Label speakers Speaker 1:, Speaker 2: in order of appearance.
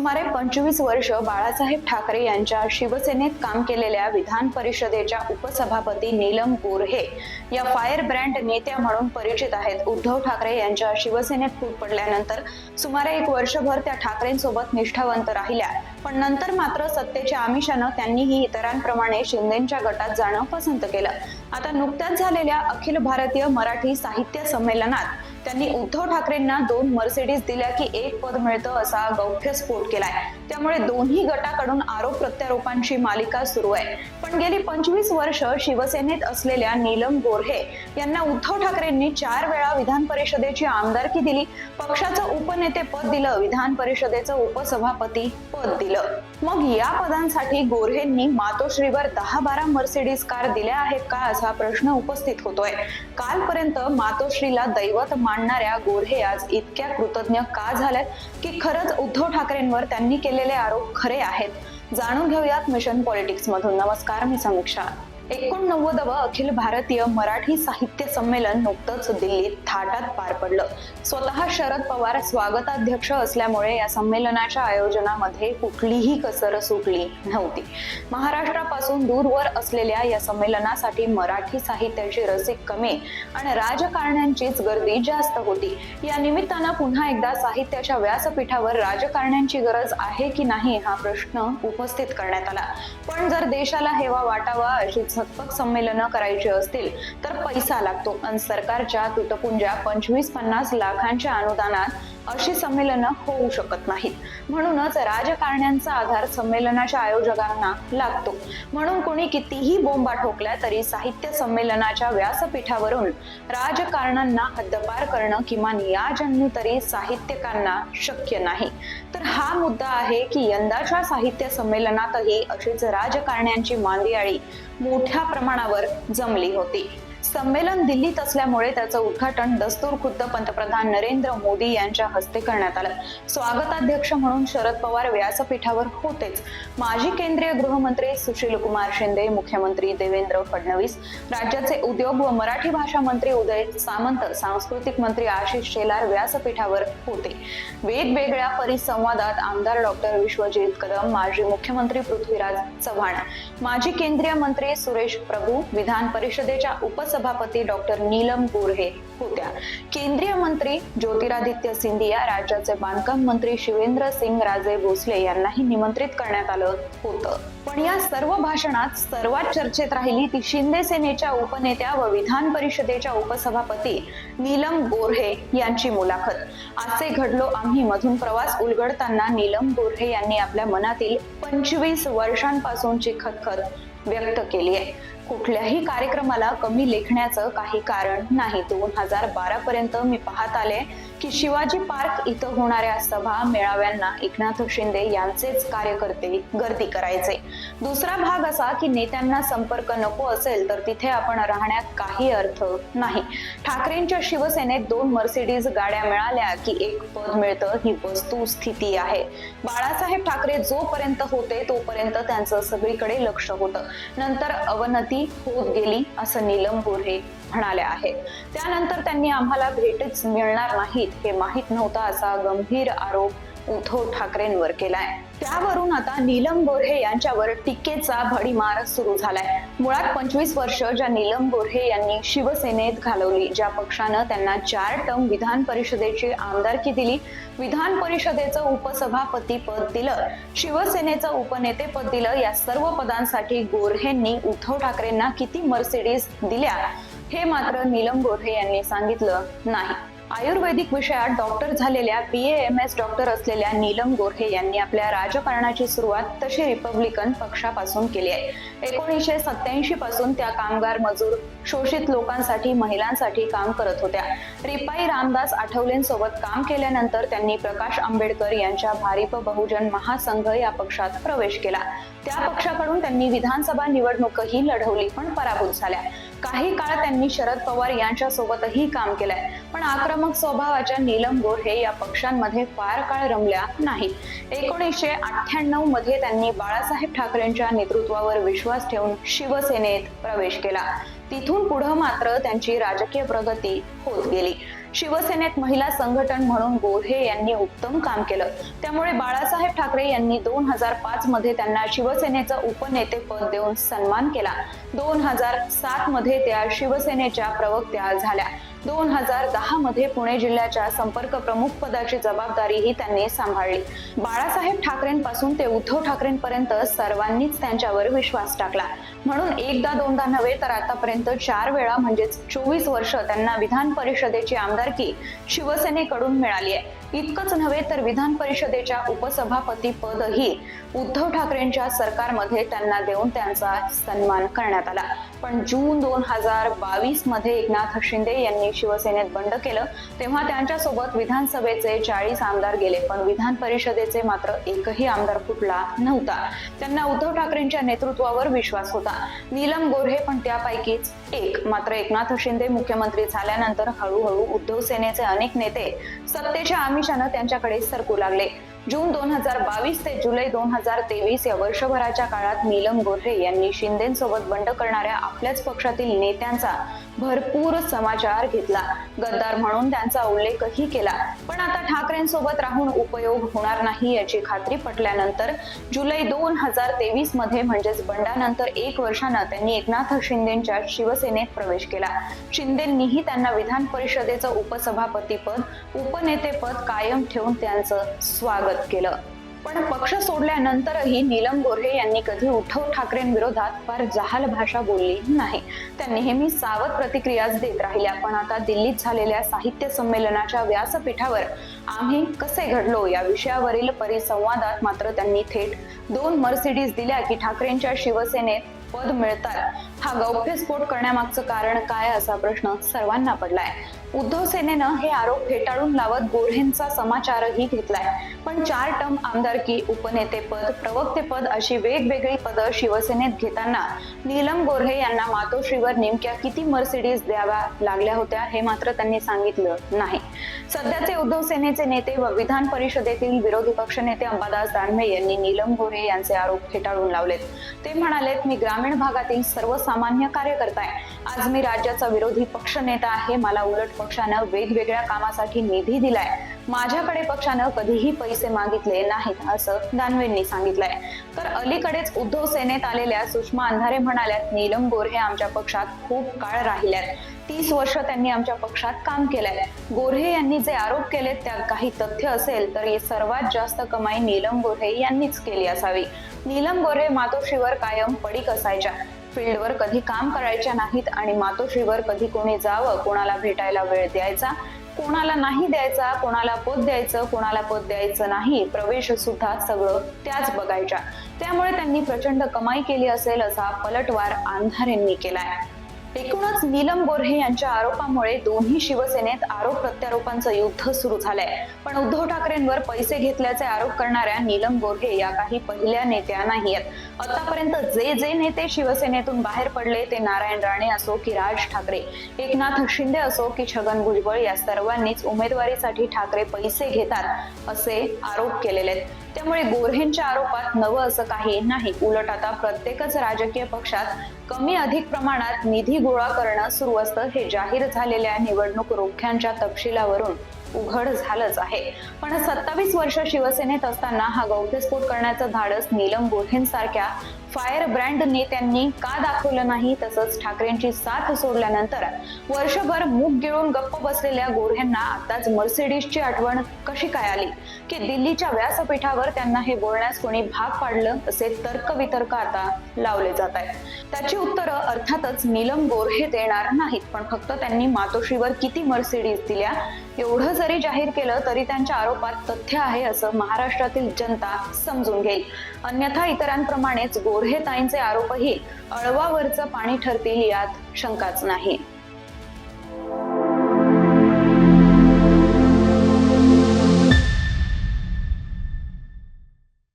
Speaker 1: सुमारे पंचवीस वर्ष बाळासाहेब ठाकरे यांच्या शिवसेनेत काम केलेल्या विधान परिषदेच्या उपसभापती नीलम गोरहे या फायर ब्रँड नेत्या म्हणून परिचित आहेत. उद्धव ठाकरे यांच्या शिवसेनेत फूट पडल्यानंतर सुमारे एक वर्षभर त्या ठाकरेंसोबत निष्ठावंत राहिल्या. पण नंतर मात्र सत्तेच्या आमिषानं त्यांनीही इतरांप्रमाणे शिंदेच्या गटात जाणं पसंत केलं. आता नुकत्याच झालेल्या अखिल भारतीय मराठी साहित्य संमेलनात त्यांनी उद्धव ठाकरेंना दोन मर्सिडीज दिल्या की एक पद मिळतं असा गौप्यस्फोट केलाय. त्यामुळे दोन्ही गटाकडून आरोप प्रत्यारोपांची मालिका सुरू आहे. पण गेली पंचवीस वर्ष शिवसेनेत असलेल्या नीलम गोऱ्हे यांना उद्धव ठाकरेंनी चार वेळा विधान परिषदेची आमदारकी दिली. पक्षाचं उपनेते पद दिलं विधान परिषदेचं उपसभापती पद दिलं. मग या पदांसाठी गोऱ्हेंनी मातोश्रीवर दहा बारा मर्सिडीज कार दिल्या आहेत का असा प्रश्न उपस्थित होतोय. कालपर्यंत मातोश्रीला दैवत मानणाऱ्या गोऱ्हे आज इतक्या कृतज्ञ का झाल्यात की खरंच उद्धव ठाकरेंवर त्यांनी केलेले आरोप खरे आहेत. जाणून घेऊयात मिशन पॉलिटिक्स मधून नमस्कार मी समीक्षा. एकोणनव्वदवं अखिल भारतीय मराठी साहित्य संमेलन नुकतंच दिल्लीत थाटात पार पडलं. स्वतः शरद पवार स्वागताध्यक्ष असल्यामुळे या संमेलनाच्या आयोजनामध्ये कुठलीही कसर सुटली नव्हती. महाराष्ट्रापासून दूरवर असलेल्या या संमेलनासाठी मराठी साहित्याची रसिक कमी आणि राजकारण्यांचीच गर्दी जास्त होती. या निमित्तानं पुन्हा एकदा साहित्याच्या व्यासपीठावर राजकारण्यांची गरज आहे की नाही हा प्रश्न उपस्थित करण्यात आला. पण जर देशाला हेवा वाटावा अशीच झकपक संमेलनं करायची असतील तर पैसा लागतो. आणि सरकारच्या तुटपुंज्या पंचवीस पन्नास लाखांच्या अनुदानात अशी संमेलनं होऊ शकत नाहीत. म्हणूनच राजकारण्यांचा आधार संमेलनाच्या आयोजकांना लागतो. म्हणून कोणी कितीही बोंबा ठोकल्या तरी साहित्य संमेलनाच्या व्यासपीठावरून राजकारणांना हद्दपार करणं किमान या जन्मी तरी साहित्यकांना शक्य नाही. तर हा मुद्दा आहे की यंदाच्या साहित्य संमेलनातही अशीच राजकारण्यांची मांदियाळी मोठ्या प्रमाणावर जमली होती. संमेलन दिल्लीत असल्यामुळे त्याचं उद्घाटन दस्तूर खुद्द पंतप्रधान नरेंद्र मोदी यांच्या हस्ते करण्यात आलं. स्वागताध्यक्ष म्हणून शरद पवार व्यासपीठावर होतेच. माजी केंद्रीय गृहमंत्री सुशील कुमार शिंदे मुख्यमंत्री देवेंद्र फडणवीस राज्याचे उद्योग व मराठी भाषा मंत्री उदय सामंत सांस्कृतिक मंत्री आशिष शेलार व्यासपीठावर होते. वेगवेगळ्या परिसंवादात आमदार डॉक्टर विश्वजित कदम माजी मुख्यमंत्री पृथ्वीराज चव्हाण माजी केंद्रीय मंत्री सुरेश प्रभू विधान परिषदेच्या उपसभापती डॉक्टर नीलम गोऱ्हे होत्या. केंद्रीय मंत्री ज्योतिरादित्य सिंधिया राज्याचे बांधकाम मंत्री शिवेंद्र सिंग राजे भोसले यांनाही निमंत्रित करण्यात आलं होतं. पण या सर्व भाषणात सर्वात चर्चेत राहिली ती शिंदे सेनेच्या उपनेत्या व विधान परिषदेच्या उपसभापती नीलम गोऱ्हे यांची मुलाखत. असे घडलो आम्ही. मधून प्रवास उलगडताना नीलम गोऱ्हे यांनी आपल्या मनातील पंचवीस वर्षांपासूनची खतखत व्यक्त केली आहे. कुठल्याही कार्यक्रमाला कमी लेखण्याचं काही कारण नाही. दोन हजार बारा पर्यंत मी पाहत आले की शिवाजी पार्क इथं होणाऱ्या सभा मेळाव्यांना एकनाथ शिंदे यांचेच कार्यकर्ते गर्दी करायचे. दुसरा भाग असा की नेत्यांना संपर्क नको असेल तर तिथे आपण राहण्यात काही अर्थ नाही. ठाकरेंच्या शिवसेनेत दोन मर्सिडीज गाड्या मिळाल्या की एक पद मिळतं ही वस्तुस्थिती आहे. बाळासाहेब ठाकरे जोपर्यंत होते तोपर्यंत त्यांचं सगळीकडे लक्ष होतं. नंतर अवनती होत गेली असं नीलम गोऱ्हे म्हणाल्या आहेत. त्यानंतर त्यांनी आम्हाला भेटच मिळणार नाहीत हे माहीत नव्हतं असा गंभीर आरोप उद्धव ठाकरेंवर केलाय. त्यावरून आता नीलम गोऱ्हे यांच्यावर टीकेचा भडीमार सुरू झालाय. मुळात पंचवीस वर्ष ज्या नीलम गोऱ्हे यांनी शिवसेनेत घालवली ज्या पक्षानं त्यांना चार टर्म विधान परिषदेची आमदारकी दिली विधान परिषदेचं उपसभापती पद दिलं शिवसेनेचं उपनेतेपद दिलं या सर्व पदांसाठी गोऱ्हेंनी उद्धव ठाकरेंना किती मर्सिडीज दिल्या हे मात्र नीलम गोऱ्हे यांनी सांगितलं नाही. आयुर्वेदिक विषयात डॉक्टर झालेल्या बी एम एस डॉक्टर असलेल्या नीलम गोऱ्हे यांनी आपल्या राजकारणाची सुरुवात तशी रिपब्लिकन पक्षापासून केली आहे. एकोणीसशे सत्याऐंशी पासून त्या कामगार मजूर शोषित लोकांसाठी महिलांसाठी काम करत होत्या. रिपाई रामदास आठवलेंसोबत काम केल्यानंतर त्यांनी प्रकाश आंबेडकर यांच्या भारिप बहुजन महासंघ या पक्षात प्रवेश केला. त्या पक्षाकडून त्यांनी विधानसभा निवडणूकही लढवली पण पराभूत झाल्या. काही काळ त्यांनी शरद पवार यांच्यासोबतही काम केलंय. पण आक्रमक स्वभावाच्या नीलम गोऱ्हे या पक्षांमध्ये फार काळ रमल्या नाही एकोणीसशे अठ्ठ्याण्णवमध्ये त्यांनी बाळासाहेब ठाकरेंच्या नेतृत्वावर विश्वास ठेवून शिवसेनेत प्रवेश केला. तिथून पुढं मात्र त्यांची राजकीय प्रगती होत गेली. शिवसेनेत महिला संघटन म्हणून गोऱ्हे यांनी उत्तम काम केलं. त्यामुळे बाळासाहेब ठाकरे यांनी दोन हजार पाच मध्ये त्यांना शिवसेनेचं उपनेतेपद देऊन सन्मान केला. दोन हजार सात मध्ये त्या शिवसेनेच्या प्रवक्त्या झाल्या. दोन हजार दहा मध्ये पुणे जिल्ह्याच्या संपर्क प्रमुख पदाची जबाबदारीही त्यांनी सांभाळली. बाळासाहेब ठाकरेंपासून ते उद्धव ठाकरेंपर्यंत सर्वांनीच त्यांच्यावर विश्वास टाकला. म्हणून एकदा दोनदा नव्हे तर आतापर्यंत चार वेळा म्हणजेच चोवीस वर्ष त्यांना विधान परिषदेची आमदारकी शिवसेनेकडून मिळाली आहे. इतकंच नव्हे तर विधान परिषदेच्या उपसभापती पदही उद्धव ठाकरेंच्या सरकारमध्ये त्यांना देऊन त्यांचा सन्मान करण्यात आला. पण जून दोन हजार बावीसमध्ये एकनाथ शिंदे यांनी शिवसेनेत बंड केलं. तेव्हा त्यांच्यासोबत विधानसभेचे चाळीस आमदार गेले पण विधान परिषदेचे मात्र एकही आमदार फुटला नव्हता. त्यांना उद्धव ठाकरेंच्या नेतृत्वावर विश्वास होता. नीलम गोऱ्हे पण त्यापैकीच एक. मात्र एकनाथ शिंदे मुख्यमंत्री झाल्यानंतर हळूहळू उद्धव सेनेचे अनेक नेते सत्तेच्या आमिषानं त्यांच्याकडे सरकू लागले. जून दोन हजार बावीस ते जुलै दोन हजार तेवीस या वर्षभराच्या काळात नीलम गोऱ्हे यांनी शिंदेसोबत बंड करणाऱ्या आपल्याच पक्षातील नेत्यांचा भरपूर समाचार घेतला. गद्दार म्हणून त्यांचा उल्लेखही केला. पण आता ठाकरेंसोबत राहून उपयोग होणार नाही याची खात्री पटल्यानंतर जुलै दोन हजार तेवीसमध्ये म्हणजेच बंडानंतर एक वर्षानं त्यांनी एकनाथ शिंदेच्या शिवसेनेत प्रवेश केला. शिंदेंनीही त्यांना विधान परिषदेचं उपसभापतीपद उपनेतेपद कायम ठेवून त्यांचं स्वागत केलं. पण पक्ष सोडल्यानंतरही नीलम गोऱ्हे यांनी कधी उद्धव ठाकरेंविरोधात फार जहाल भाषा बोलली नाही. त्या नेहमी सावध प्रतिक्रियाच देत राहिल्या पण आता दिल्लीत झालेल्या साहित्य संमेलनाच्या व्यासपीठावर आम्ही कसे घडलो या विषयावरील परिसंवादात मात्र त्यांनी थेट दोन मर्सिडीज दिल्या की ठाकरेंच्या शिवसेनेत पद मिळतात. हा गौप्यस्फोट करण्यामागचं कारण काय असा प्रश्न सर्वांना पडलाय. उद्धव सेनेनं हे आरोप फेटाळून लावत गोऱ्हेंचा समाचारही घेतलाय. पण चार टर्म आमदारकी उपनेतेपद प्रवक्तेपद अशी वेगवेगळी पदं शिवसेनेत घेताना नीलम गोऱ्हे यांना मातोश्रीवर नेमक्या किती मर्सिडीज द्याव्या लागल्या होत्या हे मात्र त्यांनी सांगितलं नाही. सध्याचे उद्धव सेनेचे नेते व विधान परिषदेतील विरोधी पक्षनेते अंबादास दानवे यांनी नीलम गोऱ्हे यांचे आरोप फेटाळून लावलेत. ते म्हणालेत मी ग्रामीण भागातील सर्वसामान्य कार्यकर्ता आहे आज मी राज्याचा विरोधी पक्षनेता आहे मला उलट पक्षानं वेगवेगळ्या कामासाठी निधी दिलाय. माझ्याकडे पक्षानं कधीही पैसे मागितले नाहीत असं दानवेंनी सांगितलंय. तर अलीकडेच उद्धव सेनेत आलेल्या सुषमा अंधारे म्हणाल्यात नीलम गोऱ्हे आमच्या पक्षात खूप काळ राहिल्यात. तीस वर्ष त्यांनी आमच्या पक्षात काम केलंय. गोऱ्हे यांनी जे आरोप केले त्यात काही तथ्य असेल तर सर्वात जास्त कमाई नीलम गोऱ्हे यांनीच केली असावी. नीलम गोऱ्हे मातोश्रीवर कायम पडीक असायच्या. फील्डवर कधी काम करायच्या नाहीत आणि मातोश्रीवर कधी कोणी जावं कोणाला भेटायला वेळ द्यायचा कोणाला नाही द्यायचा कोणाला पद द्यायचं कोणाला पद द्यायचं नाही प्रवेश सुद्धा सगळं त्याच बघायच्या. त्यामुळे त्यांनी प्रचंड कमाई केली असेल असा पलटवार अंधारेंनी केलाय. एकूणच नीलम गोऱ्हे यांच्या आरोपामुळे दोन्ही शिवसेनेत आरोप प्रत्यारोपांचं युद्ध सुरू झालंय. पण उद्धव ठाकरेंवर पैसे घेतल्याचे आरोप करणाऱ्या नीलम गोऱ्हे या काही पहिल्या नेत्या नाहीयेत. आतापर्यंत जे जे नेते शिवसेनेतून बाहेर पडले ते नारायण राणे असो की राज ठाकरे एकनाथ शिंदे असो की छगन भुजबळ या सर्वांनीच उमेदवारीसाठी ठाकरे पैसे घेतात असे आरोप केलेले आहेत. त्यामुळे गोऱ्हेंच्या आरोपात नवं असं काही नाही. उलट आता प्रत्येकच राजकीय पक्षात कमी अधिक प्रमाणात निधी गोळा करणं सुरू असतं. हे जाहीर झालेल्या निवडणूक रोख्यांच्या तपशिलावरून उघड झालंच आहे. पण सत्तावीस वर्ष शिवसेनेत असताना हा गौप्यस्फोट करण्याचं धाडस नीलम गोऱ्हेंसारख्या फायर ब्रँड नेत्यांनी का दाखवलं नाही तसंच ठाकरेंची साथ सोडल्यानंतर वर्षभर मूग गिळून गप्प बसलेल्या गोऱ्हेंना आताच मर्सिडीजची आठवण कशी काय आली? की दिल्लीच्या व्यासपीठावर त्यांना हे बोलण्यास कोणी भाग पाडलं? असे तर्कवितर्क आता लावले जात आहेत. त्याची उत्तरं अर्थातच नीलम गोऱ्हे देणार नाहीत. पण फक्त त्यांनी मातोश्रीवर किती मर्सिडीज दिल्या? एवढं जरी जाहीर केलं तरी त्यांच्या आरोपात तथ्य आहे असं महाराष्ट्रातील जनता समजून घेईल. अन्यथा इतरांप्रमाणेच गोऱ्हे ताईंचे आरोपही अळवावरचं पाणी ठरतील यात शंकाच नाही.